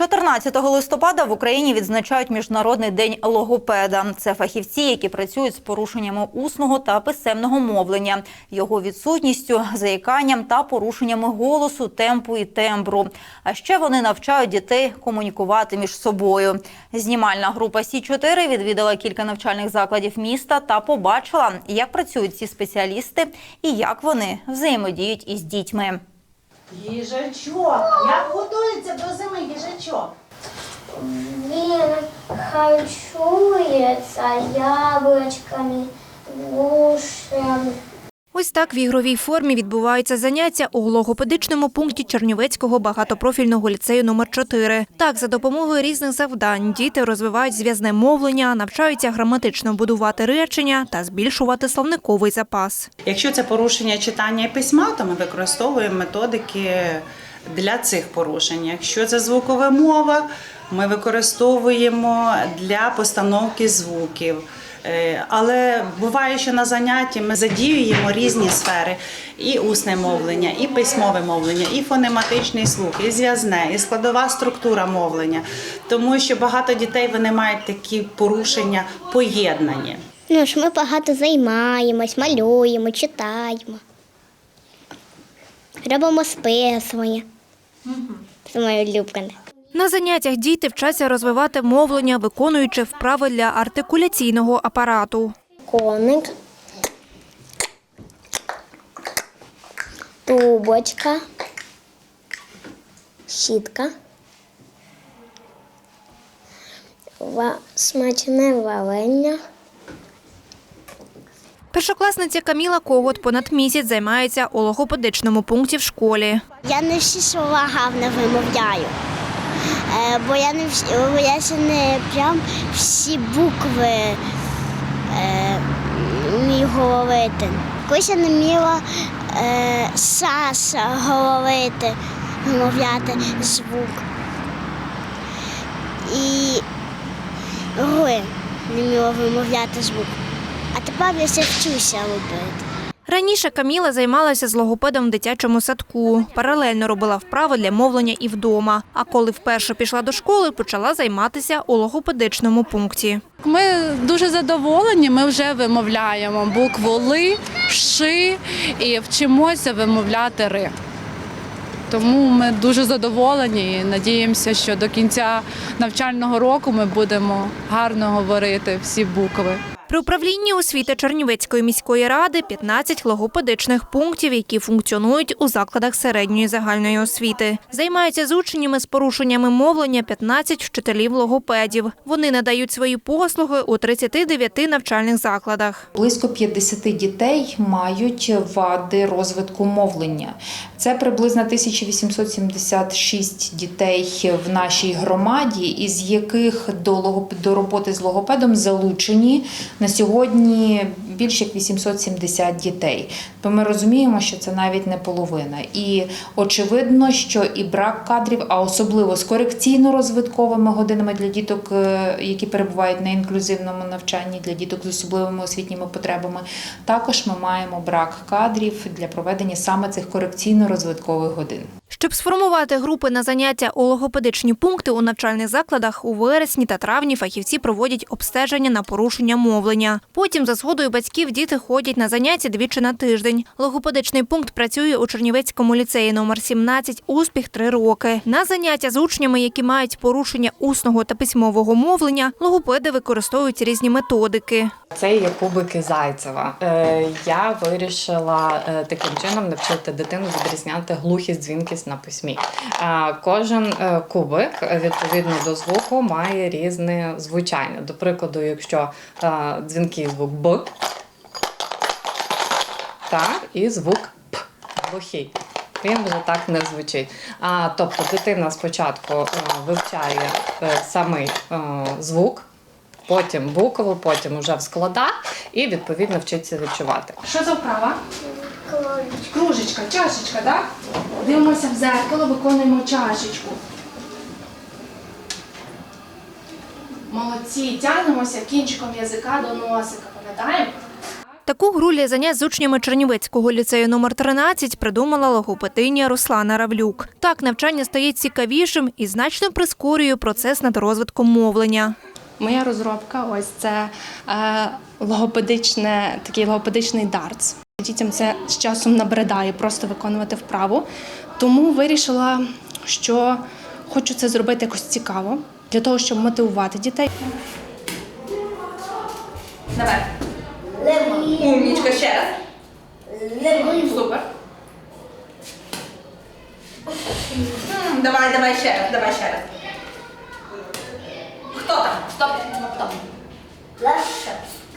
14 листопада в Україні відзначають Міжнародний день логопеда. Це фахівці, які працюють з порушеннями усного та писемного мовлення, його відсутністю, заїканням та порушеннями голосу, темпу і тембру. А ще вони навчають дітей комунікувати між собою. Знімальна група Сі 4 відвідала кілька навчальних закладів міста та побачила, як працюють ці спеціалісти і як вони взаємодіють із дітьми. Їжачок. Як готується до зими їжачок? Він харчується яблучками, грушем. Ось так в ігровій формі відбуваються заняття у логопедичному пункті Чернівецького багатопрофільного ліцею номер 4 Так, за допомогою різних завдань діти розвивають зв'язне мовлення, навчаються граматично будувати речення та збільшувати словниковий запас. Якщо це порушення читання і письма, то ми використовуємо методики для цих порушень. Якщо це звукова мова, ми використовуємо для постановки звуків. Е, Але буває, що на занятті ми задіюємо різні сфери: і усне мовлення, і письмове мовлення, і фонематичний слух, і зв'язне, і складова структура мовлення. Тому що багато дітей вони мають такі порушення поєднані. Ну ж ми багато займаємось, малюємо, читаємо. Робимо списування. Це моє улюблене. На заняттях діти вчаться розвивати мовлення, виконуючи вправи для артикуляційного апарату. Коник. Тубочка. Щітка. Смачне варення. Першокласниця Каміла Когот понад місяць займається у логопедичному пункті в школі. Я не всі слова гарно вимовляю. Е, бо я не бо я ще не прям всі букви е, вмію говорити. Колись я не вміла е, Саша говорити, вимовляти звук. І Г не вміла вимовляти звук. А тепер я все вчуся робити. Раніше Каміла займалася з логопедом в дитячому садку. Паралельно робила вправи для мовлення і вдома. А коли вперше пішла до школи, почала займатися у логопедичному пункті. Ми дуже задоволені. Ми вже вимовляємо букву ли, ши і вчимося вимовляти ри. Тому ми дуже задоволені і надіємося, що до кінця навчального року ми будемо гарно говорити всі букви. При управлінні освіти Чернівецької міської ради 15 логопедичних пунктів, які функціонують у закладах середньої загальної освіти. Займаються з учнями з порушеннями мовлення 15 вчителів логопедів. Вони надають свої послуги у 39 навчальних закладах. Близько 50 дітей мають вади розвитку мовлення. Це приблизно 1876 дітей в нашій громаді, із яких до, до роботи з логопедом залучені на сьогодні більше як 870 дітей. То ми розуміємо, що це навіть не половина. І очевидно, що і брак кадрів, а особливо з корекційно-розвитковими годинами для діток, е, які перебувають на інклюзивному навчанні, для діток з особливими освітніми потребами, також ми маємо брак кадрів для проведення саме цих корекційно-розвиткових годин. Щоб сформувати групи на заняття у логопедичні пункти у навчальних закладах, у вересні та травні фахівці проводять обстеження на порушення мовлення. Потім, за згодою батьків, діти ходять на заняття двічі на тиждень. Логопедичний пункт працює у Чернівецькому ліцеї номер 17 «Успіх» три роки. На заняття з учнями, які мають порушення усного та письмового мовлення, логопеди використовують різні методики. Це є кубики Зайцева. Е, я вирішила е, таким чином навчити дитину відрізняти глухість, дзвінкість на письмі. Кожен е, кубик відповідно до звуку має різне звучання. До прикладу, якщо е, дзвінкий звук Б, так, і звук П глухий. Він вже так не звучить. А, тобто дитина спочатку е, вивчає е, самий е, звук, потім букву, потім вже в складах і відповідно вчиться відчувати. Що за вправа? Кружечка, чашечка, так? Дивимося в зеркало, виконуємо чашечку. Молодці, тягнемося кінчиком язика до носика, пам'ятаємо? Таку гру для занять з учнями Чернівецького ліцею номер 13 придумала логопединя Руслана Равлюк. Так навчання стає цікавішим і значно прискорює процес над розвитком мовлення. Моя розробка ось це е, логопедичне, такий логопедичний дартс. Дітям це з часом набридає просто виконувати вправу. Тому вирішила, що хочу це зробити якось цікаво для того, щоб мотивувати дітей. Давай. Умнічка, ще раз. Супер. М, Давай, давай ще раз, давай ще раз. Хто там? Стоп. Хто?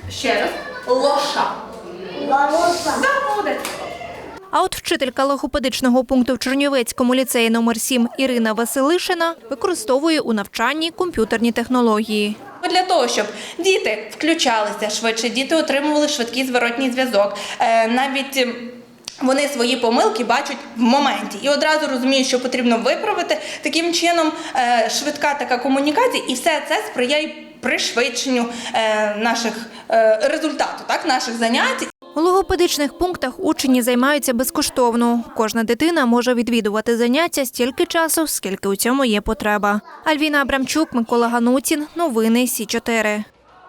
Ще раз. Лоша. А от вчителька логопедичного пункту в Чернівецькому ліцеї номер 7 Ірина Василишина використовує у навчанні комп'ютерні технології. Для того, щоб діти включалися швидше, діти отримували швидкий зворотній зв'язок. Е, Навіть ем, вони свої помилки бачать в моменті і одразу розуміють, що потрібно виправити. Таким чином, е, швидка така комунікація, і все це сприяє пришвидшенню е, наших результату, наших занять. У логопедичних пунктах учні займаються безкоштовно. Кожна дитина може відвідувати заняття стільки часу, скільки у цьому є потреба. Альвіна Абрамчук, Микола Ганутін. Новини Сі 4